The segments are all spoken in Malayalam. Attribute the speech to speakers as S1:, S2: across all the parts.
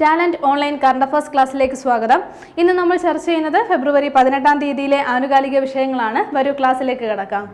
S1: ടാലന്റ് ഓൺലൈൻ കറണ്ട് അഫയേഴ്സ് ക്ലാസ്സിലേക്ക് സ്വാഗതം. ഇന്ന് നമ്മൾ ചർച്ച ചെയ്യുന്നത് ഫെബ്രുവരി പതിനെട്ടാം തീയതിയിലെ ആനുകാലിക വിഷയങ്ങളാണ്. വരൂ ക്ലാസ്സിലേക്ക് കിടക്കാം.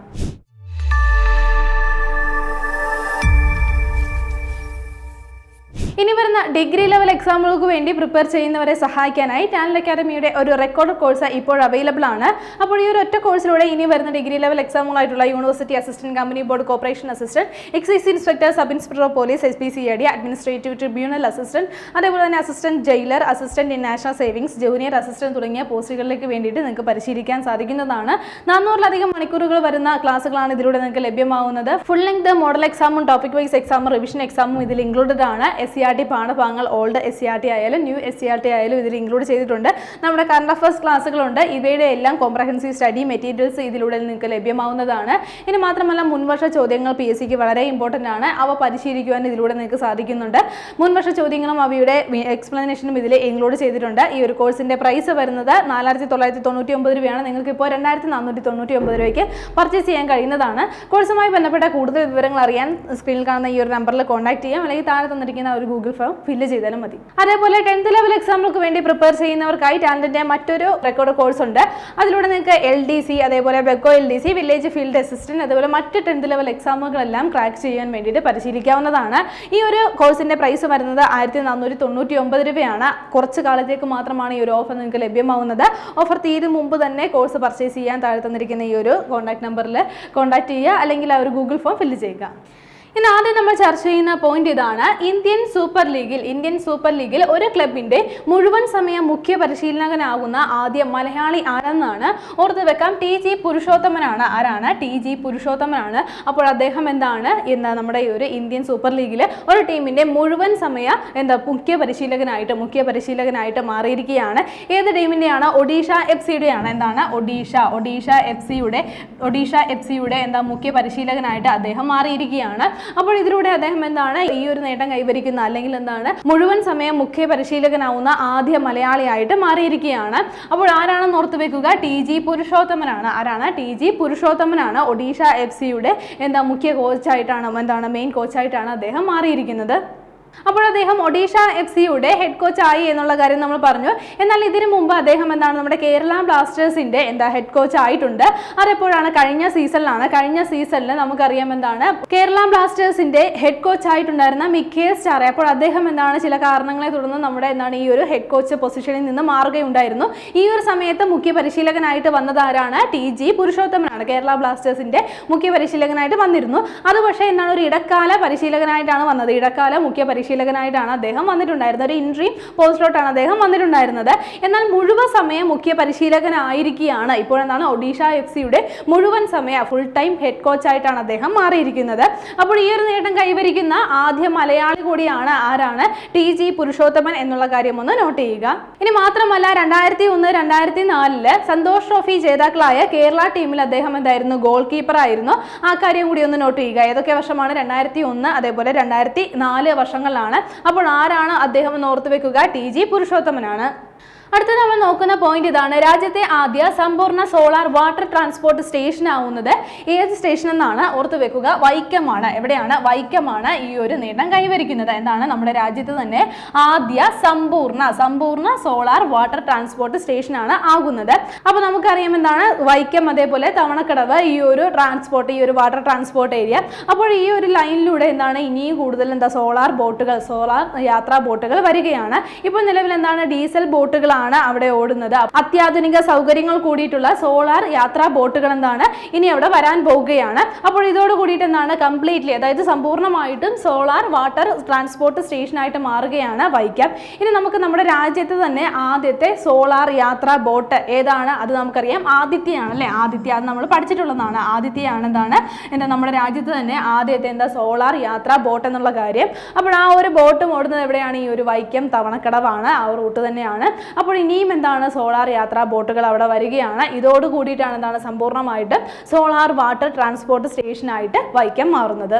S1: ഇനി വരുന്ന ഡിഗ്രി ലെവൽ എക്സാമുകൾക്ക് വേണ്ടി പ്രിപ്പയർ ചെയ്യുന്നവരെ സഹായിക്കാനായി ടാലന്റ് അക്കാദമിയുടെ ഒരു റെക്കോർഡ് കോഴ്സ് ഇപ്പോൾ അവൈലബിൾ ആണ്. അപ്പോൾ ഈ ഒരു ഒറ്റ കോഴ്സിലൂടെ ഇനി വരുന്ന degree level എക്സാമുകളായിട്ടുള്ള university assistant company board corporation assistant excise inspector sub inspector of police S P C I D administrative tribunal assistant അതേപോലെ തന്നെ assistant jailer assistant in national savings junior assistant തുടങ്ങിയ പോസ്റ്റുകളിലേക്ക് വേണ്ടിയിട്ട് നിങ്ങൾക്ക് പരിശീലിക്കാൻ സാധിക്കുന്നതാണ്. നാനൂറിലധികം മണിക്കൂറുകൾ വരുന്ന ക്ലാസ്സുകളാണ് ഇതിലൂടെ നിങ്ങൾക്ക് ലഭ്യമാവുന്നത്. ഫുൾ ലെങ്ത് മോഡൽ എക്സാമും ടോപ്പിക് വൈസ് എക്സാമും റിവിഷൻ എക്സാമും ഇതിൽ ഇൻക്ലൂഡഡ് ആണ്. എസ് സി ആർ ടി പാഠഭാഗങ്ങൾ old S C R T ആയാലും new S C R T ആയാലും ഇതിൽ ഇൻക്ലൂഡ് ചെയ്തിട്ടുണ്ട്. നമ്മുടെ കറണ്ട് അഫയേഴ്സ് ക്ലാസ്സുകളുണ്ട് ഇവയുടെ എല്ലാം കോംപ്രഹെൻസീവ് സ്റ്റഡി മെറ്റീരിയൽസ് ഇതിലൂടെ നിങ്ങൾക്ക് ലഭ്യമാവുന്നതാണ്. ഇനി മാത്രമല്ല മുൻവർഷ ചോദ്യങ്ങൾ പി എസ് സിക്ക് വളരെ ഇമ്പോർട്ടന്റ് ആണ്. അവ പരിശീലിക്കുവാൻ ഇതിലൂടെ നിങ്ങൾക്ക് സാധിക്കുന്നുണ്ട്. മുൻവർഷ ചോദ്യങ്ങളും അവയുടെ എക്സ്പ്ലനേഷനും ഇതിൽ ഇൻക്ലൂഡ് ചെയ്തിട്ടുണ്ട്. ഈ ഒരു കോഴ്സിന്റെ പ്രൈസ് വരുന്നത് നാലായിരത്തി തൊള്ളായിരത്തി തൊണ്ണൂറ്റി ഒമ്പത് രൂപയാണ്. നിങ്ങൾക്ക് ഇപ്പോൾ രണ്ടായിരത്തി നാനൂറ്റി തൊണ്ണൂറ്റി ഒമ്പത് രൂപയ്ക്ക് പർച്ചേസ് ചെയ്യാൻ കഴിയുന്നതാണ്. കോഴ്സുമായി ബന്ധപ്പെട്ട കൂടുതൽ വിവരങ്ങൾ അറിയാൻ സ്ക്രീനിൽ കാണുന്ന ഈ ഒരു നമ്പറിൽ കോൺടാക്ട് ചെയ്യാം. അല്ലെങ്കിൽ താഴെ തന്നിരിക്കുന്ന ഒരു ഗൂഗിൾ ഫോം ഫില്ല് ചെയ്താലും മതി. അതേപോലെ ടെൻത്ത് ലെവൽ എക്സാമുകൾക്ക് വേണ്ടി പ്രിപ്പയർ ചെയ്യുന്നവർക്കായി ടാലന്റിന്റെ മറ്റൊരു റെക്കോർഡ് കോഴ്സ് ഉണ്ട്. അതിലൂടെ നിങ്ങൾക്ക് എൽ ഡി സി അതേപോലെ Bevco L D C village field assistant അതുപോലെ മറ്റ് ടെൻത്ത് ലെവൽ എക്സാമുകളെല്ലാം ക്രാക്ക് ചെയ്യാൻ വേണ്ടിയിട്ട് പരിശീലിക്കാവുന്നതാണ്. ഈ ഒരു കോഴ്സിന്റെ പ്രൈസ് വരുന്നത് ആയിരത്തി നാനൂറ്റി തൊണ്ണൂറ്റി ഒമ്പത് രൂപയാണ്. കുറച്ച് കാലത്തേക്ക് മാത്രമാണ് ഈ ഒരു ഓഫർ നിങ്ങൾക്ക് ലഭ്യമാവുന്നത്. ഓഫർ തീരും മുമ്പ് തന്നെ കോഴ്സ് പർച്ചേസ് ചെയ്യാൻ താഴെ തന്നിരിക്കുന്ന ഈ ഒരു കോൺടാക്ട് നമ്പറിൽ കോൺടാക്ട് ചെയ്യുക അല്ലെങ്കിൽ ആ ഒരു ഗൂഗിൾ ഫോം ഫില്ല് ചെയ്യുക. ഇന്ന് ആദ്യം നമ്മൾ ചർച്ച ചെയ്യുന്ന പോയിന്റ് ഇതാണ്. ഇന്ത്യൻ സൂപ്പർ ലീഗിൽ ഇന്ത്യൻ സൂപ്പർ ലീഗിൽ ഒരു ക്ലബിന്റെ മുഴുവൻ സമയ മുഖ്യ പരിശീലകനാകുന്ന ആദ്യ മലയാളി ആരെന്നാണ് ഓർത്ത് വെക്കാം. ടി ജി പുരുഷോത്തമനാണ്. ആരാണ്? ടി ജി പുരുഷോത്തമനാണ്. അപ്പോൾ അദ്ദേഹം എന്താണ്? ഇന്ന് നമ്മുടെ ഈ ഒരു ഇന്ത്യൻ സൂപ്പർ ലീഗിൽ ഒരു ടീമിന്റെ മുഴുവൻ സമയ എന്താ മുഖ്യ പരിശീലകനായിട്ട് മുഖ്യ പരിശീലകനായിട്ട് മാറിയിരിക്കുകയാണ്. ഏത് ടീമിന്റെയാണ് ഒഡീഷ എഫ് സിയുടെയാണ്. എന്താണ്? ഒഡീഷ ഒഡീഷ എഫ് സിയുടെ ഒഡീഷ എഫ് സിയുടെ എന്താ മുഖ്യ പരിശീലകനായിട്ട് അദ്ദേഹം മാറിയിരിക്കുകയാണ്. അപ്പോൾ ഇതിലൂടെ അദ്ദേഹം എന്താണ് ഈ ഒരു നേട്ടം കൈവരിക്കുന്ന അല്ലെങ്കിൽ എന്താണ് മുഴുവൻ സമയം മുഖ്യ പരിശീലകനാവുന്ന ആദ്യ മലയാളിയായിട്ട് മാറിയിരിക്കുകയാണ്. അപ്പോൾ ആരാണെന്ന് ഓർത്ത് വെക്കുക? ടി ജി പുരുഷോത്തമനാണ്. ആരാണ്? ടി ജി പുരുഷോത്തമനാണ്. ഒഡീഷ എഫ് സിയുടെ എന്താ മുഖ്യ കോച്ചായിട്ടാണ് എന്താണ് മെയിൻ കോച്ചായിട്ടാണ് അദ്ദേഹം മാറിയിരിക്കുന്നത്. അപ്പോൾ അദ്ദേഹം ഒഡീഷ എഫ് സിയുടെ ഹെഡ് കോച്ച് ആയി എന്നുള്ള കാര്യം നമ്മൾ പറഞ്ഞു. എന്നാൽ ഇതിനു മുമ്പ് അദ്ദേഹം എന്താണ് നമ്മുടെ കേരള ബ്ലാസ്റ്റേഴ്സിന്റെ എന്താ ഹെഡ് കോച്ച് ആയിട്ടുണ്ട്. അതെപ്പോഴാണ്? കഴിഞ്ഞ സീസണിലാണ്. കഴിഞ്ഞ സീസണിൽ നമുക്കറിയാം എന്താണ് കേരള ബ്ലാസ്റ്റേഴ്സിന്റെ ഹെഡ് കോച്ച് ആയിട്ടുണ്ടായിരുന്ന മിക്കേ സ്റ്റാറെ. അപ്പോൾ അദ്ദേഹം എന്താണ് ചില കാരണങ്ങളെ തുടർന്ന് നമ്മുടെ എന്താണ് ഈ ഒരു ഹെഡ് കോച്ച് പൊസിഷനിൽ നിന്ന് മാറുകയുണ്ടായിരുന്നു. ഈ ഒരു സമയത്ത് മുഖ്യ പരിശീലകനായിട്ട് വന്നതാരാണ് ടി ജി പുരുഷോത്തമനാണ്. കേരള ബ്ലാസ്റ്റേഴ്സിന്റെ മുഖ്യ പരിശീലകനായിട്ട് വന്നിരുന്നു. അത് പക്ഷേ എന്താണ് ഒരു ഇടക്കാല പരിശീലകനായിട്ടാണ് വന്നത്. ഇടക്കാല മുഖ്യ പരിശീലകനായിട്ടാണ് അദ്ദേഹം വന്നിട്ടുണ്ടായിരുന്നത്. ഒരു ഇൻട്രീം പോസ്റ്റിലോട്ടാണ് അദ്ദേഹം വന്നിട്ടുണ്ടായിരുന്നത്. എന്നാൽ മുഴുവൻ സമയം മുഖ്യ പരിശീലകനായിരിക്കുകയാണ്. ഇപ്പോഴെന്താണ് ഒഡീഷ എഫ് സിയുടെ മുഴുവൻ സമയ ഫുൾ ടൈം ഹെഡ് കോച്ചായിട്ടാണ് അദ്ദേഹം മാറിയിരിക്കുന്നത്. അപ്പോൾ ഈ ഒരു നേട്ടം കൈവരിക്കുന്ന ആദ്യ മലയാളി കൂടിയാണ് ആരാണ്? ടി ജി പുരുഷോത്തമൻ എന്നുള്ള കാര്യം ഒന്ന് നോട്ട് ചെയ്യുക. ഇനി മാത്രമല്ല രണ്ടായിരത്തി ഒന്ന് രണ്ടായിരത്തി നാലിൽ സന്തോഷ് ട്രോഫി ജേതാക്കളായ കേരള ടീമിൽ അദ്ദേഹം എന്തായിരുന്നു? ഗോൾ കീപ്പർ ആയിരുന്നു. ആ കാര്യം കൂടി ഒന്ന് നോട്ട് ചെയ്യുക. ഏതൊക്കെ വർഷമാണ്? രണ്ടായിരത്തി ഒന്ന് അതേപോലെ രണ്ടായിരത്തി നാല് വർഷങ്ങളിലാണ് അപ്പോൾ ആരാണ് അദ്ദേഹം എന്ന് ഓർത്ത് വെക്കുക? ടി ജി പുരുഷോത്തമനാണ്. അടുത്ത നമ്മൾ നോക്കുന്ന പോയിന്റ് ഇതാണ്. രാജ്യത്തെ ആദ്യ സമ്പൂർണ സോളാർ വാട്ടർ ട്രാൻസ്പോർട്ട് സ്റ്റേഷൻ ആവുന്നത് ഏത് സ്റ്റേഷൻ എന്നാണ് ഓർത്തു വെക്കുക. വൈക്കമാണ്. എവിടെയാണ്? വൈക്കമാണ് ഈ ഒരു നേട്ടം കൈവരിക്കുന്നത്. എന്താണ്? നമ്മുടെ രാജ്യത്ത് തന്നെ ആദ്യ സമ്പൂർണ സമ്പൂർണ സോളാർ വാട്ടർ ട്രാൻസ്പോർട്ട് സ്റ്റേഷൻ ആണ് ആകുന്നത്. അപ്പോൾ നമുക്കറിയാം എന്താണ്? വൈക്കം അതേപോലെ തവണക്കടവ് ഈ ഒരു ട്രാൻസ്പോർട്ട് ഈ ഒരു വാട്ടർ ട്രാൻസ്പോർട്ട് ഏരിയ അപ്പോൾ ഈ ഒരു ലൈനിലൂടെ എന്താണ്? ഇനിയും കൂടുതൽ എന്താ? സോളാർ ബോട്ടുകൾ സോളാർ യാത്രാ ബോട്ടുകൾ വരികയാണ്. ഇപ്പോൾ നിലവിൽ എന്താണ്? ഡീസൽ ബോട്ടുകളാണ് അവിടെ ഓടുന്നത്. അത്യാധുനിക സൗകര്യങ്ങൾ കൂടിയിട്ടുള്ള സോളാർ യാത്രാ ബോട്ടുകൾ എന്താണ് ഇനി അവിടെ വരാൻ പോവുകയാണ്. അപ്പോൾ ഇതോട് കൂടിയിട്ട് എന്താണ് കംപ്ലീറ്റ്ലി അതായത് സമ്പൂർണമായിട്ടും സോളാർ വാട്ടർ ട്രാൻസ്പോർട്ട് സ്റ്റേഷനായിട്ട് മാറുകയാണ് വൈക്കം. ഇനി നമുക്ക് നമ്മുടെ രാജ്യത്ത് തന്നെ ആദ്യത്തെ സോളാർ യാത്രാ ബോട്ട് ഏതാണ് അത് നമുക്കറിയാം. ആദിത്യയാണ് അല്ലേ? ആദിത്യ അത് നമ്മൾ പഠിച്ചിട്ടുള്ളതാണ്. ആദിത്യയാണ് എന്താണ്? എന്താ നമ്മുടെ രാജ്യത്ത് തന്നെ ആദ്യത്തെ എന്താ സോളാർ യാത്രാ ബോട്ട് എന്നുള്ള കാര്യം. അപ്പോൾ ആ ഒരു ബോട്ട് ഓടുന്നത് എവിടെയാണ്? ഈ ഒരു വൈക്കം തവണക്കടവാണ്. ആ റൂട്ട് തന്നെയാണ്. അപ്പോൾ ഇനിയും എന്താണ് സോളാർ യാത്രാ ബോട്ടുകൾ അവിടെ വരികയാണ്. ഇതോട് കൂടിയിട്ടാണ് എന്താണ് സമ്പൂർണമായിട്ട് സോളാർ വാട്ടർ ട്രാൻസ്പോർട്ട് സ്റ്റേഷനായിട്ട് വൈക്കം മാറുന്നത്.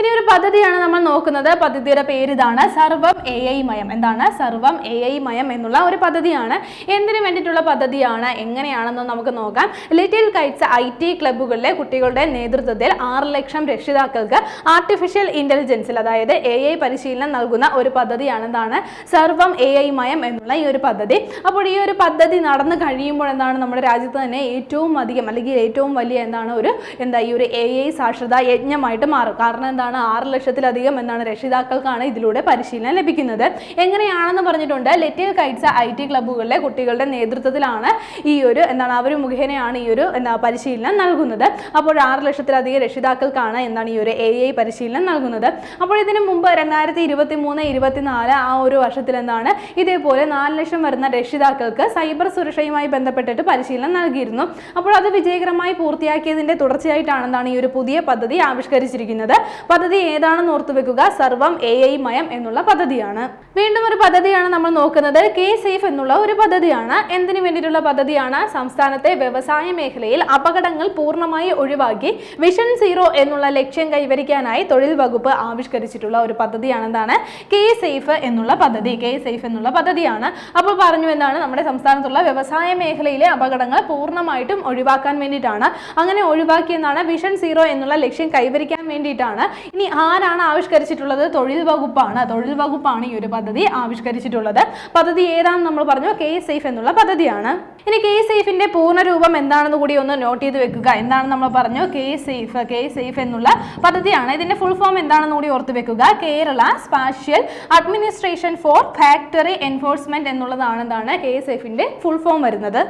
S1: ഇനി ഒരു പദ്ധതിയാണ് നമ്മൾ നോക്കുന്നത്. പദ്ധതിയുടെ പേര് ഇതാണ് സർവം എ ഐ മയം. എന്താണ്? സർവം എ ഐ മയം എന്നുള്ള ഒരു പദ്ധതിയാണ്. എന്തിനു വേണ്ടിയിട്ടുള്ള പദ്ധതിയാണ്? എങ്ങനെയാണെന്ന് നമുക്ക് നോക്കാം. ലിറ്റിൽ കൈറ്റ്സ് ഐ ടി ക്ലബ്ബുകളിലെ കുട്ടികളുടെ നേതൃത്വത്തിൽ ആറ് ലക്ഷം രക്ഷിതാക്കൾക്ക് ആർട്ടിഫിഷ്യൽ ഇന്റലിജൻസിൽ അതായത് എ ഐ പരിശീലനം നൽകുന്ന ഒരു പദ്ധതിയാണ് എന്താണ്? സർവം എ ഐ മയം എന്നുള്ള ഈ ഒരു പദ്ധതി. അപ്പോൾ ഈ ഒരു പദ്ധതി നടന്നു കഴിയുമ്പോൾ എന്താണ് നമ്മുടെ രാജ്യത്ത് തന്നെ ഏറ്റവും അധികം അല്ലെങ്കിൽ ഏറ്റവും വലിയ എന്താണ് ഒരു എന്താ ഈ ഒരു എ ഐ സാക്ഷരതാ യജ്ഞമായിട്ട് മാറും. കാരണം എന്താണ് ആറ് ലക്ഷത്തിലധികം എന്നാണ് രക്ഷിതാക്കൾക്കാണ് ഇതിലൂടെ പരിശീലനം ലഭിക്കുന്നത്. എങ്ങനെയാണെന്ന് പറഞ്ഞിട്ടുണ്ട്. ലെറ്റിൽ കൈറ്റ്സ് ഐ ടി ക്ലബ്ബുകളിലെ കുട്ടികളുടെ നേതൃത്വത്തിലാണ് ഈ ഒരു എന്താണ് അവർ മുഖേനയാണ് ഈ ഒരു എന്താ പരിശീലനം നൽകുന്നത്. അപ്പോൾ ആറ് ലക്ഷത്തിലധികം രക്ഷിതാക്കൾക്കാണ് എന്താണ് ഈ ഒരു എ ഐ പരിശീലനം നൽകുന്നത്. അപ്പോൾ ഇതിനു മുമ്പ് രണ്ടായിരത്തി ഇരുപത്തി മൂന്ന് ഇരുപത്തിനാല് ആ ഒരു വർഷത്തിൽ എന്താണ് ഇതേപോലെ നാല് ലക്ഷം വരുന്ന രക്ഷിതാക്കൾക്ക് സൈബർ സുരക്ഷയുമായി ബന്ധപ്പെട്ടിട്ട് പരിശീലനം നൽകിയിരുന്നു. അപ്പോൾ അത് വിജയകരമായി പൂർത്തിയാക്കിയതിന്റെ തുടർച്ചയായിട്ടാണ് എന്താണ് ഈ ഒരു പുതിയ പദ്ധതി ആവിഷ്കരിച്ചിരിക്കുന്നത്. പദ്ധതി ഏതാണെന്ന് ഓർത്തു വെക്കുക. സർവം എ ഐ മയം എന്നുള്ള പദ്ധതിയാണ്. വീണ്ടും ഒരു പദ്ധതിയാണ് നമ്മൾ നോക്കുന്നത്. കെ സേഫ് എന്നുള്ള ഒരു പദ്ധതിയാണ്. എന്തിനു വേണ്ടിയിട്ടുള്ള പദ്ധതിയാണ്? സംസ്ഥാനത്തെ വ്യവസായ മേഖലയിൽ അപകടങ്ങൾ പൂർണമായി ഒഴിവാക്കി വിഷൻ സീറോ എന്നുള്ള ലക്ഷ്യം കൈവരിക്കാനായി തൊഴിൽ വകുപ്പ് ആവിഷ്കരിച്ചിട്ടുള്ള ഒരു പദ്ധതിയാണെന്താണ് കെ സേഫ് എന്നുള്ള പദ്ധതി. കെ സേഫ് എന്നുള്ള പദ്ധതിയാണ്. അപ്പോൾ പറഞ്ഞു എന്നാണ് നമ്മുടെ സംസ്ഥാനത്തുള്ള വ്യവസായ മേഖലയിലെ അപകടങ്ങൾ പൂർണമായിട്ടും ഒഴിവാക്കാൻ വേണ്ടിയിട്ടാണ്. അങ്ങനെ ഒഴിവാക്കിയെന്നാണ് വിഷൻ സീറോ എന്നുള്ള ലക്ഷ്യം കൈവരിക്കാൻ വേണ്ടിയിട്ടാണ് ഇനി ആരാണ് ആവിഷ്കരിച്ചിട്ടുള്ളത്? തൊഴിൽ വകുപ്പാണ്. തൊഴിൽ വകുപ്പാണ് ഈ ഒരു പദ്ധതി ആവിഷ്കരിച്ചിട്ടുള്ളത്. പദ്ധതി ഏതാണെന്ന് നമ്മൾ പറഞ്ഞു. കെ സേഫ് എന്നുള്ള പദ്ധതിയാണ്. ഇനി കെ സേഫിന്റെ പൂർണരൂപം എന്താണെന്ന് കൂടി ഒന്ന് നോട്ട് ചെയ്ത് വെക്കുക. എന്താണെന്ന് നമ്മൾ പറഞ്ഞു? കെ സേഫ് കെ സേഫ് എന്നുള്ള പദ്ധതിയാണ്. ഇതിന്റെ ഫുൾ ഫോം എന്താണെന്ന് കൂടി ഓർത്ത് വെക്കുക. Kerala spatial administration for factory enforcement എന്നുള്ളതാണ് എന്താണ് കെ സേഫിന്റെ ഫുൾ ഫോം വരുന്നത്.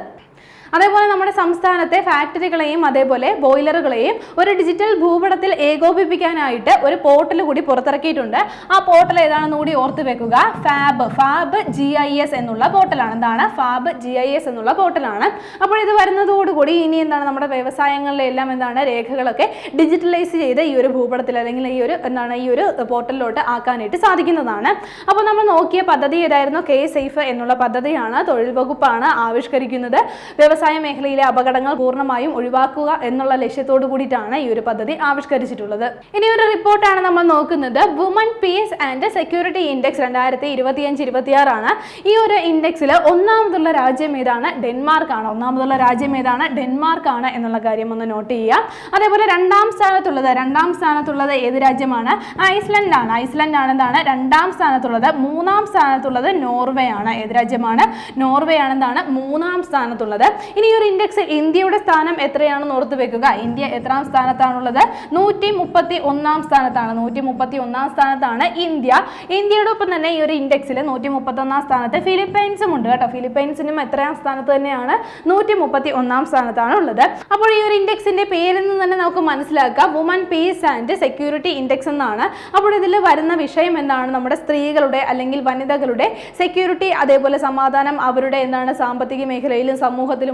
S1: അതേപോലെ നമ്മുടെ സംസ്ഥാനത്തെ ഫാക്ടറികളെയും അതേപോലെ ബോയിലറുകളെയും ഒരു ഡിജിറ്റൽ ഭൂപടത്തിൽ ഏകോപിപ്പിക്കാനായിട്ട് ഒരു പോർട്ടൽ കൂടി പുറത്തിറക്കിയിട്ടുണ്ട്. ആ പോർട്ടൽ ഏതാണെന്ന് കൂടി ഓർത്ത് വെക്കുക. Fab fab G I S എന്നുള്ള പോർട്ടലാണ്. എന്താണ് ഫാബ് ജി ഐ എസ് എന്നുള്ള പോർട്ടലാണ്. അപ്പോൾ ഇത് വരുന്നതോടുകൂടി ഇനി എന്താണ് നമ്മുടെ വ്യവസായങ്ങളിലെല്ലാം എന്താണ് രേഖകളൊക്കെ ഡിജിറ്റലൈസ് ചെയ്ത് ഈ ഒരു ഭൂപടത്തിൽ അല്ലെങ്കിൽ ഈ ഒരു എന്താണ് ഈ ഒരു പോർട്ടലിലോട്ട് ആക്കാനായിട്ട് സാധിക്കുന്നതാണ്. അപ്പോൾ നമ്മൾ നോക്കിയ പദ്ധതി ഏതായിരുന്നു? കെ സേഫ് എന്നുള്ള പദ്ധതിയാണ് തൊഴിൽ വകുപ്പാണ് ആവിഷ്കരിക്കുന്നത്. വ്യവസായ മേഖലയിലെ അപകടങ്ങൾ പൂർണമായും ഒഴിവാക്കുക എന്നുള്ള ലക്ഷ്യത്തോടു കൂടിയിട്ടാണ് ഈ ഒരു പദ്ധതി ആവിഷ്കരിച്ചിട്ടുള്ളത്. ഇനി ഒരു റിപ്പോർട്ടാണ് നമ്മൾ നോക്കുന്നത്. Women peace and security index രണ്ടായിരത്തി ഇരുപത്തിയഞ്ച് ഇരുപത്തിയാറാണ്. ഈ ഒരു ഇൻഡെക്സിൽ ഒന്നാമതുള്ള രാജ്യം ഏതാണ്? ഡെൻമാർക്ക് ആണ് ഒന്നാമതുള്ള രാജ്യം ഏതാണ്? ഡെൻമാർക്ക് ആണ് എന്നുള്ള കാര്യം ഒന്ന് നോട്ട് ചെയ്യാം അതേപോലെ രണ്ടാം സ്ഥാനത്തുള്ളത് രണ്ടാം സ്ഥാനത്തുള്ളത് ഏത് രാജ്യമാണ്? ഐസ്ലൻഡ് ആണ് ഐസ്ലൻഡ് ആണ് എന്താണ്? രണ്ടാം സ്ഥാനത്തുള്ളത്. മൂന്നാം സ്ഥാനത്തുള്ളത് നോർവേ ആണ് ഏത് രാജ്യമാണ്? നോർവേ ആണ് എന്താണ്? മൂന്നാം സ്ഥാനത്തുള്ളത്. ഇനി ഈ ഒരു ഇൻഡെക്സിൽ ഇന്ത്യയുടെ സ്ഥാനം എത്രയാണെന്ന് ഓർത്ത് വെക്കുക. ഇന്ത്യ എത്രാം സ്ഥാനത്താണുള്ളത്? നൂറ്റി മുപ്പത്തി ഒന്നാം സ്ഥാനത്താണ്. നൂറ്റി മുപ്പത്തി ഒന്നാം സ്ഥാനത്താണ് ഇന്ത്യ. ഇന്ത്യയുടെ ഒപ്പം തന്നെ ഈ ഒരു ഇൻഡെക്സിൽ നൂറ്റി മുപ്പത്തി ഒന്നാം സ്ഥാനത്ത് ഫിലിപ്പൈൻസും ഉണ്ട് കേട്ടോ. ഫിലിപ്പൈൻസിനും എത്രയാം സ്ഥാനത്ത് തന്നെയാണ് നൂറ്റി മുപ്പത്തി ഒന്നാം സ്ഥാനത്താണ് ഉള്ളത് അപ്പോൾ ഈ ഒരു ഇൻഡെക്സിന്റെ പേരിൽ നിന്ന് തന്നെ നമുക്ക് മനസ്സിലാക്കാം. Women peace and security index എന്നാണ്. അപ്പോൾ ഇതിൽ വരുന്ന വിഷയം എന്താണ്? നമ്മുടെ സ്ത്രീകളുടെ അല്ലെങ്കിൽ വനിതകളുടെ സെക്യൂരിറ്റി അതേപോലെ സമാധാനം അവരുടെ എന്താണ് സാമ്പത്തിക മേഖലയിലും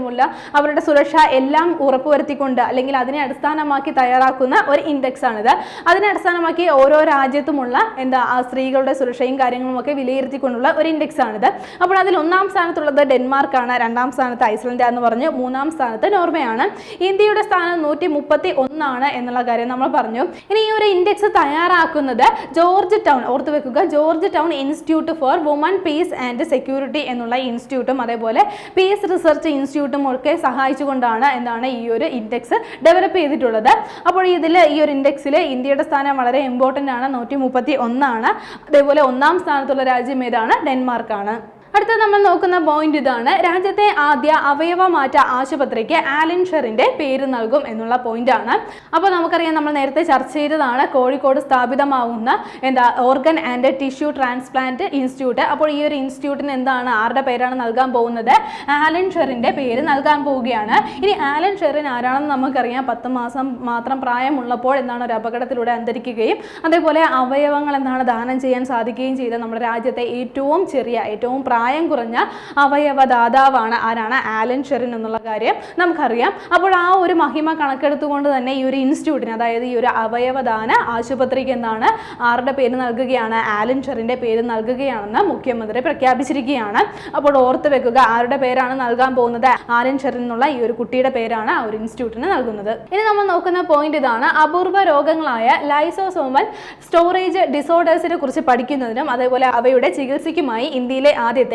S1: സമൂഹത്തിലുമുള്ള അവരുടെ സുരക്ഷ എല്ലാം ഉറപ്പുവരുത്തിക്കൊണ്ട് അല്ലെങ്കിൽ അതിനെ അടിസ്ഥാനമാക്കി തയ്യാറാക്കുന്ന ഒരു ഇൻഡെക്സ് ആണിത് അതിനെ അടിസ്ഥാനമാക്കി ഓരോ രാജ്യത്തുമുള്ള എന്താ സ്ത്രീകളുടെ സുരക്ഷയും കാര്യങ്ങളും ഒക്കെ വിലയിരുത്തിക്കൊണ്ടുള്ള ഒരു ഇൻഡെക്സ് ആണിത് അപ്പോൾ അതിൽ ഒന്നാം സ്ഥാനത്തുള്ളത് ഡെൻമാർക്കാണ് രണ്ടാം സ്ഥാനത്ത് ഐസ്ലൻഡ് എന്ന് പറഞ്ഞു മൂന്നാം സ്ഥാനത്ത് നോർവേ ആണ് ഇന്ത്യയുടെ സ്ഥാനം നൂറ്റി മുപ്പത്തി ഒന്നാണ് എന്നുള്ള കാര്യം നമ്മൾ പറഞ്ഞു. ഇനി ഈ ഒരു ഇൻഡെക്സ് തയ്യാറാക്കുന്നത് ജോർജ് ടൗൺ ഓർത്ത് വെക്കുക Georgetown institute for women peace and security എന്നുള്ള ഇൻസ്റ്റിറ്റ്യൂട്ടും അതേപോലെ പീസ് റിസർച്ച് ഇൻസ്റ്റിറ്റ്യൂട്ടും ഒക്കെ സഹായിച്ചുകൊണ്ടാണ് എന്താണ് ഈ ഒരു ഇൻഡെക്സ് ഡെവലപ്പ് ചെയ്തിട്ടുള്ളത്. അപ്പോൾ ഇതിൽ ഈ ഒരു ഇൻഡെക്സിൽ ഇന്ത്യയുടെ സ്ഥാനം വളരെ ഇമ്പോർട്ടന്റ് ആണ്. നൂറ്റി മുപ്പത്തി ഒന്നാണ് അതേപോലെ ഒന്നാം സ്ഥാനത്തുള്ള രാജ്യം ഏതാണ്? ഡെൻമാർക്കാണ്. അടുത്ത നമ്മൾ നോക്കുന്ന പോയിന്റ് ഇതാണ്. രാജ്യത്തെ ആദ്യ അവയവ മാറ്റ ആശുപത്രിക്ക് ആലൻ ഷെറിന്റെ പേര് നൽകും എന്നുള്ള പോയിന്റ് ആണ്. അപ്പോൾ നമുക്കറിയാം നമ്മൾ നേരത്തെ ചർച്ച ചെയ്തതാണ് കോഴിക്കോട് സ്ഥാപിതമാവുന്ന എന്താ organ and tissue transplant institute അപ്പോൾ ഈ ഒരു ഇൻസ്റ്റിറ്റ്യൂട്ടിന് എന്താണ് ആരുടെ പേരാണ് നൽകാൻ പോകുന്നത്? ആലൻ ഷെറിന്റെ പേര് നൽകാൻ പോവുകയാണ്. ഇനി ആലൻ ഷെറിൻ ആരാണെന്ന് നമുക്കറിയാം. പത്ത് മാസം മാത്രം പ്രായമുള്ളപ്പോൾ എന്താണ് ഒരു അപകടത്തിലൂടെ അന്തരിക്കുകയും അതേപോലെ അവയവങ്ങൾ എന്താണ് ദാനം ചെയ്യാൻ സാധിക്കുകയും ചെയ്ത നമ്മുടെ രാജ്യത്തെ ഏറ്റവും ചെറിയ ഏറ്റവും പ്രായം കുറഞ്ഞ അവയവ ദാതാവാണ് ആരാണ്? ആലൻ ഷെറിൻ എന്നുള്ള കാര്യം നമുക്കറിയാം. അപ്പോൾ ആ ഒരു മഹിമ കണക്കെടുത്തുകൊണ്ട് തന്നെ ഈ ഒരു ഇൻസ്റ്റിറ്റ്യൂട്ടിന് അതായത് ഈ ഒരു അവയവദാന ആശുപത്രിക്ക് എന്താണ് ആരുടെ പേര് നൽകുകയാണ്? ആലൻ ഷെറിന്റെ പേര് നൽകുകയാണെന്ന് മുഖ്യമന്ത്രി പ്രഖ്യാപിച്ചിരിക്കുകയാണ്. അപ്പോൾ ഓർത്ത് വെക്കുക ആരുടെ പേരാണ് നൽകാൻ പോകുന്നത്? ആലൻ ഷെറിൻ എന്നുള്ള ഈ ഒരു കുട്ടിയുടെ പേരാണ് ആ ഒരു ഇൻസ്റ്റിറ്റ്യൂട്ടിന് നൽകുന്നത്. ഇനി നമ്മൾ നോക്കുന്ന പോയിന്റ് ഇതാണ് അപൂർവ രോഗങ്ങളായ ലൈസോസോമൽ സ്റ്റോറേജ് ഡിസോർഡേഴ്സിനെ കുറിച്ച് പഠിക്കുന്നതിനും അതേപോലെ അവയുടെ ചികിത്സയ്ക്കുമായി ഇന്ത്യയിലെ ആദ്യത്തെ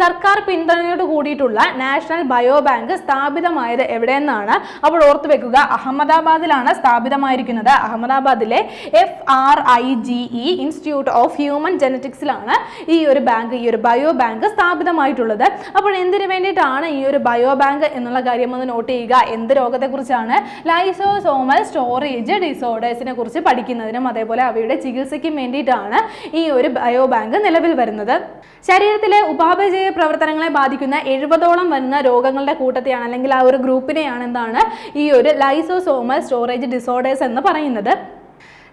S1: സർക്കാർ പിന്തുണയോട് കൂടിയിട്ടുള്ള നാഷണൽ ബയോ ബാങ്ക് സ്ഥാപിതമായത് എവിടെയെന്നാണ് അപ്പോൾ ഓർത്തു വെക്കുക. അഹമ്മദാബാദിലാണ് സ്ഥാപിതമായിരിക്കുന്നത്. അഹമ്മദാബാദിലെ F R I G E institute of human ജനറ്റിക്സിലാണ് ഈ ഒരു ബാങ്ക് ഈ ഒരു ബയോ ബാങ്ക് സ്ഥാപിതമായിട്ടുള്ളത്. അപ്പോൾ എന്തിനു വേണ്ടിയിട്ടാണ് ഈ ഒരു ബയോ ബാങ്ക് എന്നുള്ള കാര്യം ഒന്ന് നോട്ട് ചെയ്യുക? എന്ത് രോഗത്തെക്കുറിച്ചാണ്? ലൈസോസോമൽ സ്റ്റോറേജ് ഡിസോർഡേഴ്സിനെ കുറിച്ച് പഠിക്കുന്നതിനും അതേപോലെ അവയുടെ ചികിത്സയ്ക്കും വേണ്ടിയിട്ടാണ് ഈ ഒരു ബയോ ബാങ്ക് നിലവിൽ വരുന്നത്. ശരീരത്തിലെ ഉപാപചയ പ്രവർത്തനങ്ങളെ ബാധിക്കുന്ന എഴുപതോളം വരുന്ന രോഗങ്ങളുടെ കൂട്ടത്തെയാണ് അല്ലെങ്കിൽ ആ ഒരു ഗ്രൂപ്പിനെയാണ് എന്താണ് ഈ ഒരു ലൈസോസോമൽ സ്റ്റോറേജ് ഡിസോർഡേഴ്സ് എന്ന് പറയുന്നത്.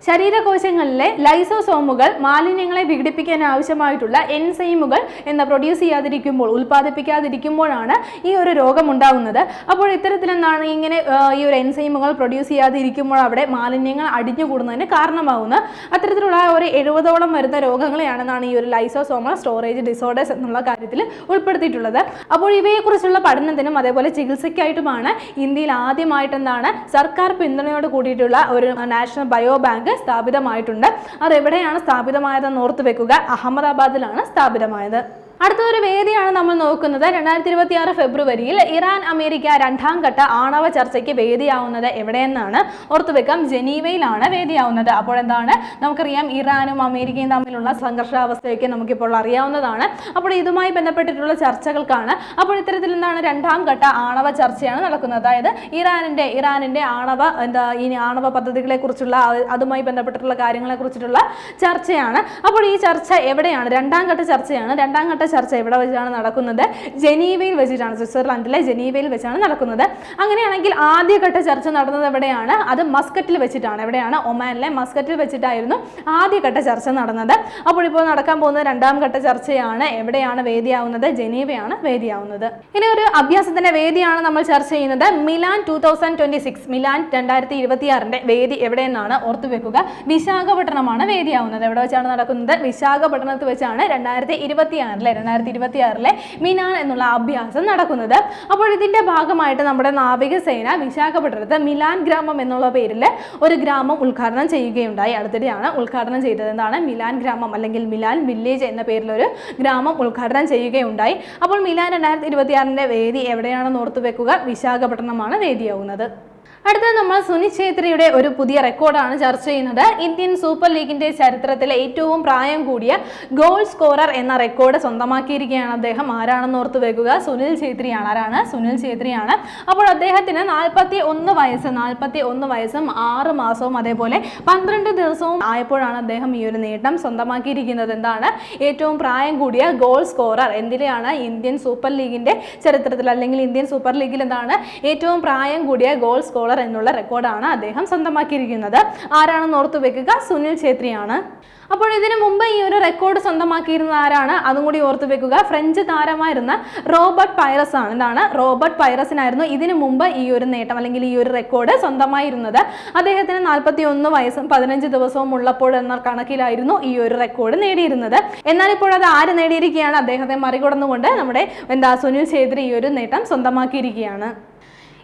S1: ശരീരകോശങ്ങളിലെ ലൈസോസോമുകൾ മാലിന്യങ്ങളെ വിഘടിപ്പിക്കാൻ ആവശ്യമായിട്ടുള്ള എൻസൈമുകൾ എന്ന പ്രൊഡ്യൂസ് ചെയ്യാതിരിക്കുമ്പോൾ ഉൽപ്പാദിപ്പിക്കാതിരിക്കുമ്പോഴാണ് ഈ ഒരു രോഗം ഉണ്ടാകുന്നത് അപ്പോൾ ഇത്തരത്തിൽ എന്താണ് ഇങ്ങനെ ഈ ഒരു എൻസൈമുകൾ പ്രൊഡ്യൂസ് ചെയ്യാതിരിക്കുമ്പോൾ അവിടെ മാലിന്യങ്ങൾ അടിഞ്ഞുകൂടുന്നതിന് കാരണമാകുന്നത് അത്തരത്തിലുള്ള ഒരു എഴുപതോളം വരുന്ന രോഗങ്ങളെയാണെന്നാണ് ഈ ഒരു ലൈസോസോമ സ്റ്റോറേജ് ഡിസോർഡേഴ്സ് എന്നുള്ള കാര്യത്തിൽ ഉൾപ്പെടുത്തിയിട്ടുള്ളത്. അപ്പോൾ ഇവയെക്കുറിച്ചുള്ള പഠനത്തിനും അതേപോലെ ചികിത്സയ്ക്കായിട്ടുമാണ് ഇന്ത്യയിൽ ആദ്യമായിട്ട് എന്താണ് സർക്കാർ പിന്തുണയോട് കൂടിയിട്ടുള്ള ഒരു നാഷണൽ ബയോ ബാങ്ക് സ്ഥാപിതമായിട്ടുണ്ട്. അത് എവിടെയാണ് സ്ഥാപിതമായതെന്ന് ഓർത്ത് വെക്കുക. അഹമ്മദാബാദിലാണ് സ്ഥാപിതമായത്. അടുത്തൊരു വേദിയാണ് നമ്മൾ നോക്കുന്നത്. രണ്ടായിരത്തി ഇരുപത്തി ആറ് ഫെബ്രുവരിയിൽ ഇറാൻ അമേരിക്ക രണ്ടാം ഘട്ട ആണവ ചർച്ചയ്ക്ക് വേദിയാവുന്നത് എവിടെയെന്നാണ് ഓർത്തുവെക്കാം. ജനീവയിലാണ് വേദിയാവുന്നത്. അപ്പോൾ എന്താണ്? നമുക്കറിയാം ഇറാനും അമേരിക്കയും തമ്മിലുള്ള സംഘർഷാവസ്ഥയൊക്കെ നമുക്കിപ്പോൾ അറിയാവുന്നതാണ്. അപ്പോൾ ഇതുമായി ബന്ധപ്പെട്ടിട്ടുള്ള ചർച്ചകൾക്കാണ്. അപ്പോൾ ഇത്തരത്തിൽ എന്താണ്? രണ്ടാം ഘട്ട ആണവ ചർച്ചയാണ് നടക്കുന്നത്. അതായത് ഇറാനിന്റെ ഇറാനിന്റെ ആണവ എന്താ ഈ ആണവ പദ്ധതികളെ കുറിച്ചുള്ള അതുമായി ബന്ധപ്പെട്ടിട്ടുള്ള കാര്യങ്ങളെ കുറിച്ചിട്ടുള്ള ചർച്ചയാണ്. അപ്പോൾ ഈ ചർച്ച എവിടെയാണ്? രണ്ടാം ഘട്ട ചർച്ചയാണ്. രണ്ടാം ഘട്ട ചർച്ച എവിടെ വെച്ചാണ് നടക്കുന്നത്? ജനീവയിൽ വെച്ചിട്ടാണ് സ്വിറ്റ്സർലൻഡിലെ ജനീവയിൽ വെച്ചാണ് നടക്കുന്നത്. അങ്ങനെയാണെങ്കിൽ ആദ്യഘട്ട ചർച്ച നടന്നത് എവിടെയാണ്? അത് മസ്കറ്റിൽ വെച്ചിട്ടാണ്. എവിടെയാണ്? ഒമാനിലെ മസ്കറ്റിൽ വെച്ചിട്ടായിരുന്നു ആദ്യഘട്ട ചർച്ച നടന്നത്. അപ്പോൾ ഇപ്പോൾ നടക്കാൻ പോകുന്ന രണ്ടാം ഘട്ട ചർച്ചയാണ് എവിടെയാണ് വേദിയാവുന്നത്? ജനീവയാണ് വേദിയാവുന്നത്. ഇനി ഒരു അഭ്യാസത്തിന്റെ വേദിയാണ് നമ്മൾ ചർച്ച ചെയ്യുന്നത്. Milan two thousand twenty six Milan രണ്ടായിരത്തി ഇരുപത്തിയാറിന്റെ വേദി എവിടെയെന്നാണ് ഓർത്തു വെക്കുക. വിശാഖപട്ടണമാണ് വേദിയാവുന്നത്. എവിടെ വെച്ചാണ് നടക്കുന്നത്? വിശാഖപട്ടണത്ത് വെച്ചാണ് രണ്ടായിരത്തി ഇരുപത്തിയാറിലെ രണ്ടായിരത്തി ഇരുപത്തി ആറിലെ മിനാൻ എന്നുള്ള അഭ്യാസം നടക്കുന്നത്. അപ്പോൾ ഇതിന്റെ ഭാഗമായിട്ട് നമ്മുടെ നാവികസേന വിശാഖപട്ടണത്ത് മിലാൻ ഗ്രാമം എന്നുള്ള പേരിൽ ഒരു ഗ്രാമം ഉദ്ഘാടനം ചെയ്യുകയുണ്ടായി. അടുത്തിടെയാണ് ഉദ്ഘാടനം ചെയ്തത്. എന്താണ്? മിലാൻ ഗ്രാമം അല്ലെങ്കിൽ മിലാൻ വില്ലേജ് എന്ന പേരിലൊരു ഗ്രാമം ഉദ്ഘാടനം ചെയ്യുകയുണ്ടായി. അപ്പോൾ മിലാൻ രണ്ടായിരത്തി ഇരുപത്തിയാറിന്റെ വേദി എവിടെയാണെന്ന് ഓർത്തു വെക്കുക വിശാഖപട്ടണമാണ് വേദിയാവുന്നത്. അടുത്തത് നമ്മൾ സുനിൽ ഛേത്രിയുടെ ഒരു പുതിയ റെക്കോർഡാണ് ചർച്ച ചെയ്യുന്നത്. ഇന്ത്യൻ സൂപ്പർ ലീഗിന്റെ ചരിത്രത്തിലെ ഏറ്റവും പ്രായം കൂടിയ ഗോൾ സ്കോറർ എന്ന റെക്കോർഡ് സ്വന്തമാക്കിയിരിക്കുകയാണ് അദ്ദേഹം. ആരാണെന്ന് ഓർത്ത് വെക്കുക? സുനിൽ ഛേത്രിയാണ്. ആരാണ്? സുനിൽ ഛേത്രിയാണ്. അപ്പോൾ അദ്ദേഹത്തിന് നാൽപ്പത്തി ഒന്ന് വയസ്സ് നാൽപ്പത്തി ഒന്ന് വയസ്സും ആറ് മാസവും അതേപോലെ പന്ത്രണ്ട് ദിവസവും ആയപ്പോഴാണ് അദ്ദേഹം ഈ ഒരു നേട്ടം സ്വന്തമാക്കിയിരിക്കുന്നത്. എന്താണ്? ഏറ്റവും പ്രായം കൂടിയ ഗോൾ സ്കോറർ. എന്തിനെയാണ് ഇന്ത്യൻ സൂപ്പർ ലീഗിന്റെ ചരിത്രത്തിൽ അല്ലെങ്കിൽ ഇന്ത്യൻ സൂപ്പർ ലീഗിൽ എന്താണ്? ഏറ്റവും പ്രായം കൂടിയ ഗോൾ സ്കോറർ എന്നുള്ള റെക്കോർഡാണ് അദ്ദേഹം സ്വന്തമാക്കിയിരിക്കുന്നത്. ആരാണെന്ന് ഓർത്തു വെക്കുക? സുനിൽ ഛേത്രിയാണ്. അപ്പോൾ ഇതിനു മുമ്പ് ഈ ഒരു റെക്കോർഡ് സ്വന്തമാക്കിയിരുന്ന ആരാണ്? അതും കൂടി ഓർത്തു വെക്കുക. ഫ്രഞ്ച് താരമായിരുന്ന റോബർട്ട് പൈറസ് ആണ്. എന്താണ് റോബർട്ട് പൈറസിനായിരുന്നു ഇതിനു മുമ്പ് ഈ ഒരു നേട്ടം അല്ലെങ്കിൽ ഈ ഒരു റെക്കോർഡ് സ്വന്തമായിരുന്നത്. അദ്ദേഹത്തിന് നാൽപ്പത്തി ഒന്ന് വയസ്സും പതിനഞ്ച് ദിവസവും ഉള്ളപ്പോൾ എന്ന കണക്കിലായിരുന്നു ഈ ഒരു റെക്കോർഡ് നേടിയിരുന്നത്. എന്നാൽ ഇപ്പോൾ അത് ആര് നേടിയിരിക്കുകയാണ്? അദ്ദേഹത്തെ മറികടന്നുകൊണ്ട് നമ്മുടെ എന്താ സുനിൽ ഛേത്രി ഈ ഒരു നേട്ടം സ്വന്തമാക്കിയിരിക്കുകയാണ്.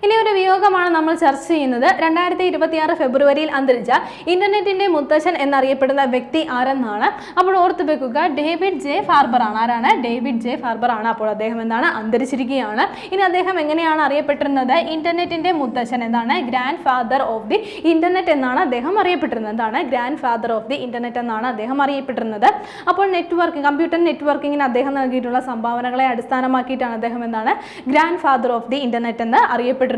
S1: ഇനി ഒരു വിയോഗമാണ് നമ്മൾ ചർച്ച ചെയ്യുന്നത്. രണ്ടായിരത്തി ഇരുപത്തിയാറ് ഫെബ്രുവരിയിൽ അന്തരിച്ച ഇന്റർനെറ്റിന്റെ മുത്തശ്ശൻ എന്നറിയപ്പെടുന്ന വ്യക്തി ആരെന്നാണ്? അപ്പോൾ ഓർത്ത് വെക്കുക ഡേവിഡ് ജെ ഫാർബർ ആണ് ആരാണ്? ഡേവിഡ് ജെ ഫാർബർ ആണ് അപ്പോൾ അദ്ദേഹം എന്താണ്? അന്തരിച്ചിരിക്കുകയാണ്. ഇനി അദ്ദേഹം എങ്ങനെയാണ് അറിയപ്പെട്ടിരുന്നത്? ഇന്റർനെറ്റിന്റെ മുത്തശ്ശൻ എന്താണ്? Grand father of the internet എന്നാണ് അദ്ദേഹം അറിയപ്പെട്ടിരുന്നത്. എന്താണ്? Grand father of the internet എന്നാണ് അദ്ദേഹം അറിയപ്പെട്ടിരുന്നത്. അപ്പോൾ നെറ്റ്വർക്ക് കമ്പ്യൂട്ടർ നെറ്റ്വർക്കിങ്ങിന് അദ്ദേഹം നൽകിയിട്ടുള്ള സംഭാവനകളെ അടിസ്ഥാനമാക്കിയിട്ടാണ് അദ്ദേഹം എന്താണ്? Grand father of the internet എന്ന് അറിയപ്പെട്ടിരുന്നത്.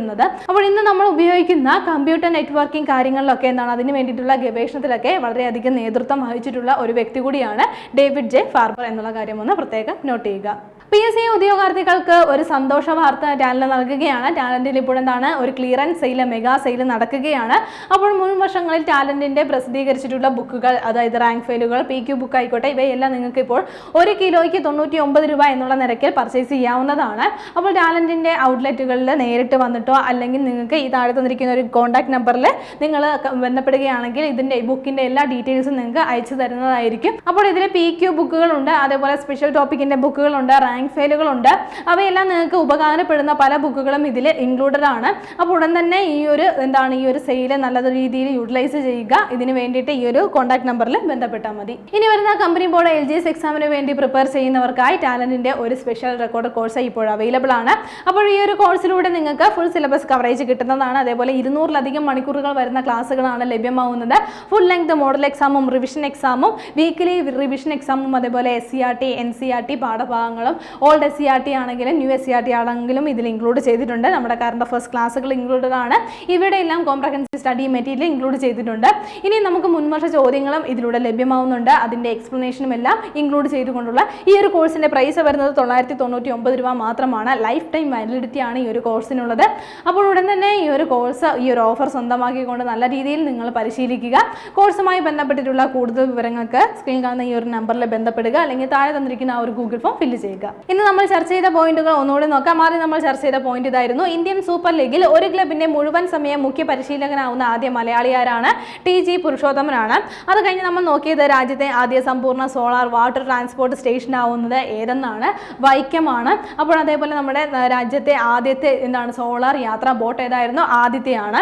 S1: അപ്പോൾ ഇന്ന് നമ്മൾ ഉപയോഗിക്കുന്ന കമ്പ്യൂട്ടർ നെറ്റ്വർക്കിംഗ് കാര്യങ്ങളിലൊക്കെ എന്താണ്? അതിന് വേണ്ടിയിട്ടുള്ള ഗവേഷണത്തിലൊക്കെ വളരെയധികം നേതൃത്വം വഹിച്ചിട്ടുള്ള ഒരു വ്യക്തി കൂടിയാണ് ഡേവിഡ് ജെ ഫാർബർ എന്നുള്ള കാര്യം ഒന്ന് പ്രത്യേകം നോട്ട് ചെയ്യുക. പി എസ് സി ഉദ്യോഗാർത്ഥികൾക്ക് ഒരു സന്തോഷ വാർത്ത ടാലന്റ് നൽകുകയാണ്. ടാലന്റിൽ ഇപ്പോൾ എന്താണ്? ഒരു ക്ലിയറൻസ് സെയിൽ മെഗാ സെയിൽ നടക്കുകയാണ്. അപ്പോൾ മുൻ വർഷങ്ങളിൽ ടാലന്റിന്റെ പ്രസിദ്ധീകരിച്ചിട്ടുള്ള ബുക്കുകൾ അതായത് റാങ്ക് ഫെയിലുകൾ പി ക്യു ബുക്ക് ആയിക്കോട്ടെ ഇവയെല്ലാം നിങ്ങൾക്ക് ഇപ്പോൾ ഒരു കിലോയ്ക്ക് തൊണ്ണൂറ്റി ഒമ്പത് രൂപ എന്നുള്ള നിരക്കിൽ പർച്ചേസ് ചെയ്യാവുന്നതാണ്. അപ്പോൾ ടാലന്റിന്റെ ഔട്ട്ലെറ്റുകളിൽ നേരിട്ട് വന്നിട്ടോ അല്ലെങ്കിൽ നിങ്ങൾക്ക് ഈ താഴെ തന്നിരിക്കുന്ന ഒരു കോൺടാക്ട് നമ്പറിൽ നിങ്ങൾ ബന്ധപ്പെടുകയാണെങ്കിൽ ഇതിന്റെ ബുക്കിന്റെ എല്ലാ ഡീറ്റെയിൽസും നിങ്ങൾക്ക് അയച്ചു തരുന്നതായിരിക്കും. അപ്പോൾ ഇതിൽ പി ക്യു ബുക്കുകളുണ്ട് അതേപോലെ സ്പെഷ്യൽ ടോപ്പിക്കിന്റെ ബുക്കുകളുണ്ട് റാങ്ക് ഫെയിലുകളുണ്ട് അവയെല്ലാം നിങ്ങൾക്ക് ഉപകാരപ്പെടുന്ന പല ബുക്കുകളും ഇതിൽ ഇൻക്ലൂഡഡ് ആണ്. അപ്പോൾ ഉടൻ തന്നെ ഈ ഒരു എന്താണ് ഈ ഒരു സെയിൽ നല്ല രീതിയിൽ യൂട്ടിലൈസ് ചെയ്യുക. ഇതിന് വേണ്ടിയിട്ട് ഈ ഒരു കോൺടാക്ട് നമ്പറിൽ ബന്ധപ്പെട്ടാൽ മതി. ഇനി വരുന്ന company board L G S എക്സാമിന് വേണ്ടി പ്രിപ്പയർ ചെയ്യുന്നവർക്കായി ടാലന്റിന്റെ ഒരു സ്പെഷ്യൽ റെക്കോർഡ് കോഴ്സ് ഇപ്പോൾ അവൈലബിൾ ആണ്. അപ്പോൾ ഈ ഒരു കോഴ്സിലൂടെ നിങ്ങൾക്ക് ഫുൾ സിലബസ് കവറേജ് കിട്ടുന്നതാണ്. അതേപോലെ ഇരുന്നൂറിലധികം മണിക്കൂറുകൾ വരുന്ന ക്ലാസ്സുകളാണ് ലഭ്യമാവുന്നത്. ഫുൾ ലെങ്ത് മോഡൽ എക്സാമും റിവിഷൻ എക്സാമും വീക്കിലി റിവിഷൻ എക്സാമും അതേപോലെ S C R T N C R T പാഠഭാഗങ്ങളും old S C R T ആണെങ്കിലും new S C R T ആണെങ്കിലും ഇതിൽ ഇൻക്ലൂഡ് ചെയ്തിട്ടുണ്ട്. നമ്മുടെ കറണ്ട് അഫേഴ്സ് ക്ലാസ്സുകൾ ഇൻക്ലൂഡഡ് ആണ്. ഇവിടെ എല്ലാം കോംപ്രഹെൻസീവ് സ്റ്റഡി മെറ്റീരിയൽ ഇൻക്ലൂഡ് ചെയ്തിട്ടുണ്ട്. ഇനി നമുക്ക് മുൻവർഷ ചോദ്യങ്ങളും ഇതിലൂടെ ലഭ്യമാവുന്നുണ്ട്. അതിന്റെ എക്സ്പ്ലനേഷനും എല്ലാം ഇൻക്ലൂഡ് ചെയ്തുകൊണ്ടുള്ള ഈ ഒരു കോഴ്സിന്റെ പ്രൈസ് വരുന്നത് തൊള്ളായിരത്തി തൊണ്ണൂറ്റി ഒമ്പത് രൂപ മാത്രമാണ്. ലൈഫ് ടൈം വാലിഡിറ്റി ആണ് ഈ ഒരു കോഴ്സിനുള്ളത് അപ്പോൾ ഉടൻ തന്നെ ഈ ഒരു കോഴ്സ് ഈ ഒരു ഓഫർ സ്വന്തമാക്കിക്കൊണ്ട് നല്ല രീതിയിൽ നിങ്ങൾ പരിശീലിക്കുക. കോഴ്സുമായി ബന്ധപ്പെട്ടിട്ടുള്ള കൂടുതൽ വിവരങ്ങൾക്ക് സ്ക്രീൻ കാണുന്ന ഈ ഒരു നമ്പറിൽ ബന്ധപ്പെടുക. അല്ലെങ്കിൽ താഴെ തന്നിരിക്കുന്ന ആ ഒരു ഗൂഗിൾ ഫോം ഫില്ല് ചെയ്യുക. ഇന്ന് നമ്മൾ ചർച്ച ചെയ്ത പോയിന്റുകൾ ഒന്നുകൂടി നോക്കാം. ആദ്യം നമ്മൾ ചർച്ച ചെയ്ത പോയിന്റ് ഇതായിരുന്നു. ഇന്ത്യൻ സൂപ്പർ ലീഗിൽ ഒരു ക്ലബിന്റെ മുഴുവൻ സമയം മുഖ്യ പരിശീലകനാവുന്ന ആദ്യ മലയാളിയാരാണ് ടി ജി പുരുഷോത്തമനാണ്. അത് കഴിഞ്ഞ് നമ്മൾ നോക്കിയത് രാജ്യത്തെ ആദ്യ സമ്പൂർണ സോളാർ വാട്ടർ ട്രാൻസ്പോർട്ട് സ്റ്റേഷൻ ആവുന്നത് ഏതെന്നാണ് വൈക്കമാണ് അപ്പോൾ അതേപോലെ നമ്മുടെ രാജ്യത്തെ ആദ്യത്തെ എന്താണ്? സോളാർ യാത്രാ ബോട്ട് ഏതായിരുന്നു? ആദ്യത്തെയാണ്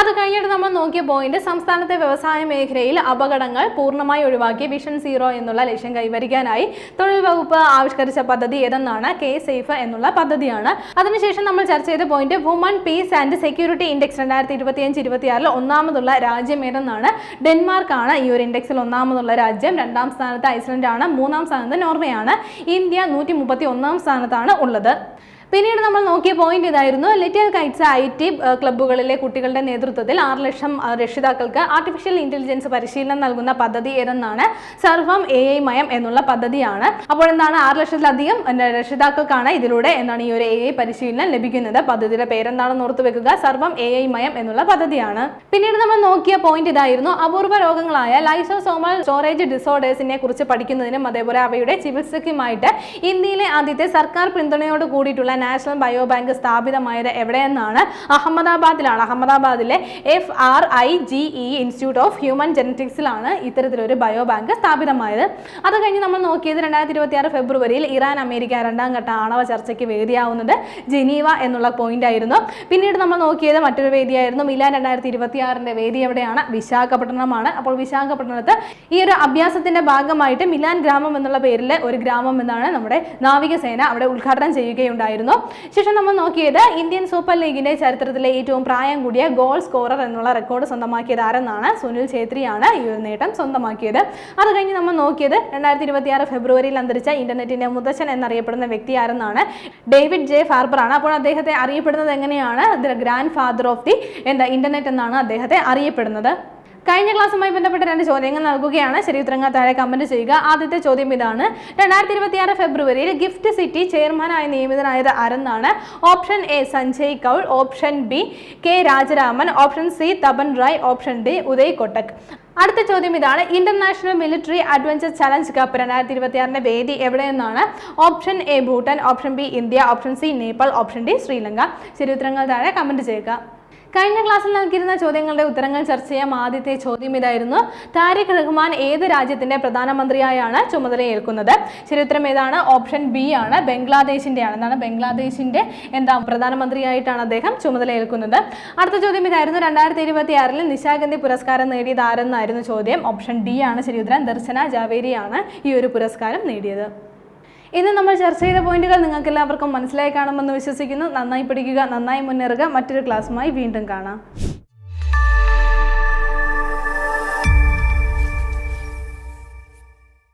S1: അത് കഴിഞ്ഞിട്ട് നമ്മൾ നോക്കിയ പോയിന്റ് സംസ്ഥാനത്തെ വ്യവസായ മേഖലയിൽ അപകടങ്ങൾ പൂർണമായി ഒഴിവാക്കി വിഷൻ സീറോ എന്നുള്ള ലക്ഷ്യം കൈവരിക്കാനായി തൊഴിൽ വകുപ്പ് ആവിഷ്കരിച്ച പദ്ധതി ഏതെന്നാണ് കെ സേഫ് എന്നുള്ള പദ്ധതിയാണ്. അതിനുശേഷം നമ്മൾ ചർച്ച ചെയ്ത point woman peace and security index രണ്ടായിരത്തി ഇരുപത്തിയഞ്ച് ഇരുപത്തിയാറിൽ ഒന്നാമതുള്ള രാജ്യം ഏതെന്നാണ് ഡെൻമാർക്കാണ് ഈ ഒരു ഇൻഡെക്സിൽ ഒന്നാമതുള്ള രാജ്യം. രണ്ടാം സ്ഥാനത്ത് ഐസ്ലൻഡ് ആണ് മൂന്നാം സ്ഥാനത്ത് ആണ് ഇന്ത്യ നൂറ്റി മുപ്പത്തി ഒന്നാം സ്ഥാനത്താണ് ഉള്ളത്. പിന്നീട് നമ്മൾ നോക്കിയ പോയിന്റ് ഇതായിരുന്നു. ലിറ്റിൽ കൈറ്റ്സ് ഐ ടി ക്ലബ്ബുകളിലെ കുട്ടികളുടെ നേതൃത്വത്തിൽ ആറ് ലക്ഷം രക്ഷിതാക്കൾക്ക് ആർട്ടിഫിഷ്യൽ ഇന്റലിജൻസ് പരിശീലനം നൽകുന്ന പദ്ധതി ഏതെന്നാണ്? സർവം എ ഐ മയം എന്നുള്ള പദ്ധതിയാണ്. അപ്പോൾ എന്താണ് ആറ് ലക്ഷത്തിലധികം രക്ഷിതാക്കൾക്കാണ് ഇതിലൂടെ എന്താണ് ഈ ഒരു എ ഐ പരിശീലനം ലഭിക്കുന്നത്? പദ്ധതിയുടെ പേരെന്താണെന്ന് ഓർത്തു വെക്കുക. സർവം എ ഐ മയം എന്നുള്ള പദ്ധതിയാണ്. പിന്നീട് നമ്മൾ നോക്കിയ പോയിന്റ് ഇതായിരുന്നു. അപൂർവ രോഗങ്ങളായ ലൈസോസോമൽ സ്റ്റോറേജ് ഡിസോർഡേഴ്സിനെ കുറിച്ച് പഠിക്കുന്നതിനും അതേപോലെ അവയുടെ ചികിത്സയ്ക്കുമായിട്ട് ഇന്ത്യയിലെ ആദ്യത്തെ സർക്കാർ പിന്തുണയോട് കൂടിയിട്ടുള്ള നാഷണൽ ബയോ ബാങ്ക് സ്ഥാപിതമായത് എവിടെയെന്നാണ് അഹമ്മദാബാദിലാണ്. അഹമ്മദാബാദിലെ F R I G E institute of human ജെനറ്റിക്സിലാണ് ഇത്തരത്തിലൊരു ബയോ ബാങ്ക് സ്ഥാപിതമായത്. അത് കഴിഞ്ഞ് നമ്മൾ നോക്കിയത് രണ്ടായിരത്തി ഇരുപത്തി ആറ് ഫെബ്രുവരിയിൽ ഇറാൻ അമേരിക്ക രണ്ടാം ഘട്ട ആണവ ചർച്ചയ്ക്ക് വേദിയാവുന്നത് ജനീവ എന്നുള്ള പോയിന്റ് ആയിരുന്നു. പിന്നീട് നമ്മൾ നോക്കിയത് മറ്റൊരു വേദിയായിരുന്നു. മിലാൻ രണ്ടായിരത്തി ഇരുപത്തി ആറിന്റെ വേദി എവിടെയാണ്? വിശാഖപട്ടണമാണ്. അപ്പോൾ വിശാഖപട്ടണത്ത് ഈ ഒരു അഭ്യാസത്തിന്റെ ഭാഗമായിട്ട് മിലാൻ ഗ്രാമം എന്നുള്ള പേരിൽ ഒരു ഗ്രാമം എന്നാണ് നമ്മുടെ നാവികസേന അവിടെ ഉദ്ഘാടനം ചെയ്യുകയുണ്ടായിരുന്നു. ശേഷം നമ്മൾ നോക്കിയത് ഇന്ത്യൻ സൂപ്പർ ലീഗിന്റെ ചരിത്രത്തിലെ ഏറ്റവും പ്രായം കൂടിയ ഗോൾ സ്കോറർ എന്നുള്ള റെക്കോർഡ് സ്വന്തമാക്കിയത് ആരെന്നാണ്? സുനിൽ ഛേത്രിയാണ് ഈ ഒരു നേട്ടം സ്വന്തമാക്കിയത്. അത് കഴിഞ്ഞ് നമ്മൾ നോക്കിയത് രണ്ടായിരത്തി ഇരുപത്തി ആറ് ഫെബ്രുവരിയിൽ അന്തരിച്ച ഇന്റർനെറ്റിന്റെ മുതച്ചൻ എന്നറിയപ്പെടുന്ന വ്യക്തി ആരെന്നാണ്? ഡേവിഡ് ജെ ഫാർബർ ആണ് അപ്പോൾ അദ്ദേഹത്തെ അറിയപ്പെടുന്നത് എങ്ങനെയാണ്? ഗ്രാൻഡ് ഫാദർ ഓഫ് ദി എന്താ ഇന്റർനെറ്റ് എന്നാണ് അദ്ദേഹത്തെ അറിയപ്പെടുന്നത്. കഴിഞ്ഞ ക്ലാസ്സുമായി ബന്ധപ്പെട്ട രണ്ട് ചോദ്യങ്ങൾ നൽകുകയാണ്. ശരി താഴെ കമന്റ് ചെയ്യുക. ആദ്യത്തെ ചോദ്യം ഇതാണ്. രണ്ടായിരത്തി ഇരുപത്തി ആറ് ഫെബ്രുവരിയിൽ ഗിഫ്റ്റ് സിറ്റി ചെയർമാനായി നിയമിതനായത് ആരെന്നാണ്? Option A Sanjay Kaul. Option B K Rajaraman. Option C Tapan Rai. Option D Uday Kotak. അടുത്ത ചോദ്യം ഇതാണ്. International military adventure challenge cup രണ്ടായിരത്തി ഇരുപത്തി ആറിന്റെ വേദി എവിടെയെന്നാണ്? Option A Bhutan. Option B India. Option C Nepal. Option D Sri Lanka. ശരി ഉത്തരങ്ങൾ താഴെ കമന്റ് ചെയ്യുക. കഴിഞ്ഞ ക്ലാസ്സിൽ നൽകിയിരുന്ന ചോദ്യങ്ങളുടെ ഉത്തരങ്ങൾ ചർച്ച ചെയ്യാം. ആദ്യത്തെ ചോദ്യം ഇതായിരുന്നു. താരിഖ് റഹ്മാൻ ഏത് രാജ്യത്തിന്റെ പ്രധാനമന്ത്രിയായാണ് ചുമതലയേൽക്കുന്നത് ചരിത്രം ഏതാണ്? ഓപ്ഷൻ ബി ആണ്. ബംഗ്ലാദേശിന്റെ ആണ്. എന്താണ്? ബംഗ്ലാദേശിന്റെ എന്താ പ്രധാനമന്ത്രിയായിട്ടാണ് അദ്ദേഹം ചുമതലയേൽക്കുന്നത് അടുത്ത ചോദ്യം ഇതായിരുന്നു. രണ്ടായിരത്തി ഇരുപത്തി ആറിൽ നിശാഗന്ധി പുരസ്കാരം നേടിയത് ആരെന്നായിരുന്നു ചോദ്യം. ഓപ്ഷൻ ഡി ആണ്. ശരി ഉത്തരം ദർശന ജാവേരിയാണ് ഈ ഒരു പുരസ്കാരം നേടിയത്. ഇന്ന് നമ്മൾ ചർച്ച ചെയ്ത പോയിന്റുകൾ നിങ്ങൾക്ക് എല്ലാവർക്കും മനസ്സിലായി കാണുമെന്ന് വിശ്വസിക്കുന്നു. നന്നായി പഠിക്കുക നന്നായി മുന്നേറുക. മറ്റൊരു ക്ലാസ്സുമായി വീണ്ടും കാണാം.